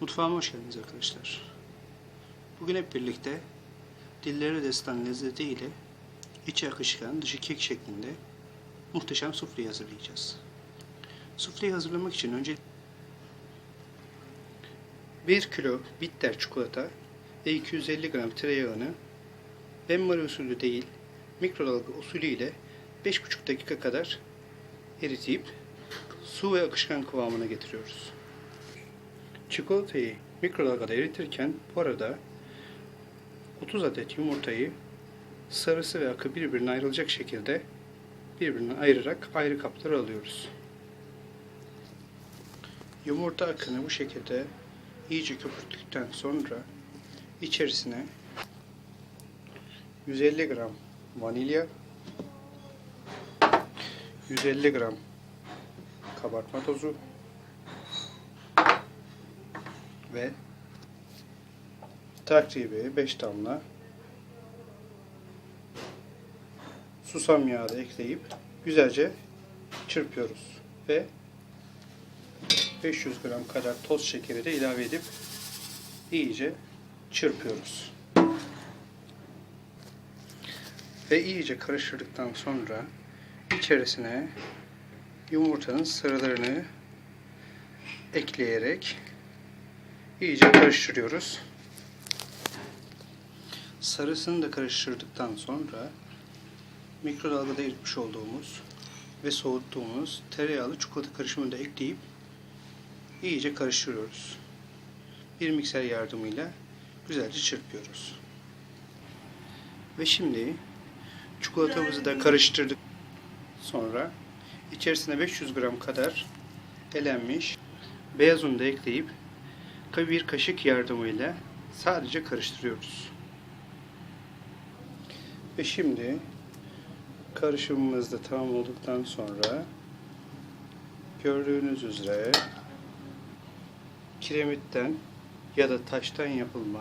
Mutfağıma hoş geldiniz arkadaşlar. Bugün hep birlikte dillere destan lezzetiyle içi akışkan, dışı kek şeklinde muhteşem sufleyi hazırlayacağız. Sufleyi hazırlamak için önce 1 kilo bitter çikolata ve 250 gram tereyağını benmari usulü değil mikrodalga usulü ile 5,5 dakika kadar eritip su ve akışkan kıvamına getiriyoruz. Çikolatayı mikrodalgada eritirken bu arada 30 adet yumurtayı sarısı ve akı birbirine ayrılacak şekilde birbirinden ayırarak ayrı kaplara alıyoruz. Yumurta akını bu şekilde iyice köpürttükten sonra içerisine 150 gram vanilya 150 gram kabartma tozu ve takribi 5 damla susam yağı ekleyip güzelce çırpıyoruz ve 500 gram kadar toz şekeri de ilave edip iyice çırpıyoruz. Ve iyice karıştırdıktan sonra içerisine yumurtanın sarılarını ekleyerek iyice karıştırıyoruz. Sarısını da karıştırdıktan sonra mikrodalgada eritmiş olduğumuz ve soğuttuğumuz tereyağlı çikolata karışımını da ekleyip iyice karıştırıyoruz. Bir mikser yardımıyla güzelce çırpıyoruz. Ve şimdi çikolatamızı da karıştırdık. Sonra içerisine 500 gram kadar elenmiş beyaz unu da ekleyip bir kaşık yardımıyla sadece karıştırıyoruz. Ve şimdi karışımımız da tamam olduktan sonra gördüğünüz üzere kiremitten ya da taştan yapılma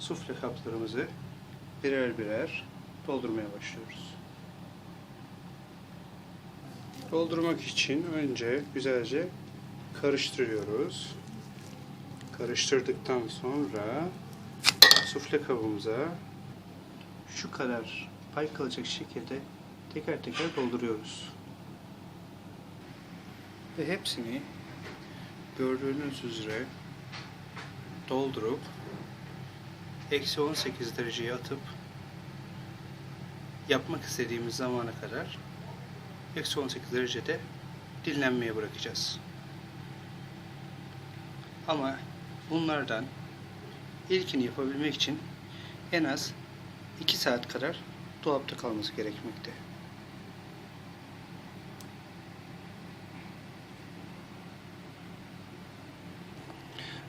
sufle kaplarımızı birer birer doldurmaya başlıyoruz. Doldurmak için önce güzelce karıştırıyoruz. Karıştırdıktan sonra sufle kabımıza şu kadar pay kalacak şekilde teker teker dolduruyoruz. Ve hepsini gördüğünüz üzere doldurup eksi 18 dereceye atıp yapmak istediğimiz zamana kadar eksi 18 derecede dinlenmeye bırakacağız. Ama bunlardan ilkini yapabilmek için en az 2 saat kadar dolapta kalması gerekmekte.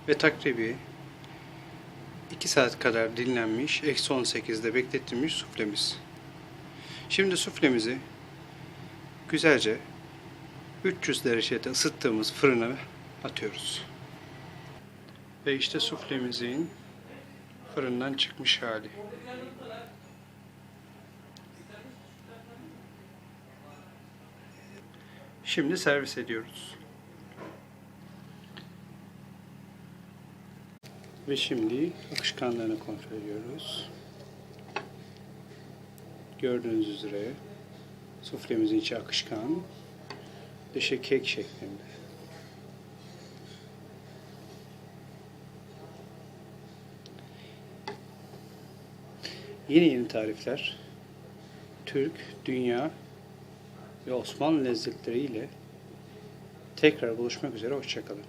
Ve takribi 2 saat kadar dinlenmiş, eksi 18'de beklettilmiş suflemiz. Şimdi suflemizi güzelce 300 derecede ısıttığımız fırına atıyoruz. Ve işte suflemizin fırından çıkmış hali. Şimdi servis ediyoruz. Ve şimdi akışkanlarını kontrol ediyoruz. Gördüğünüz üzere suflemizin içi akışkan, dışı kek şeklinde. Yeni yeni tarifler, Türk, dünya ve Osmanlı lezzetleriyle tekrar buluşmak üzere. Hoşçakalın.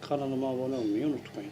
Kanalıma abone olmayı unutmayın.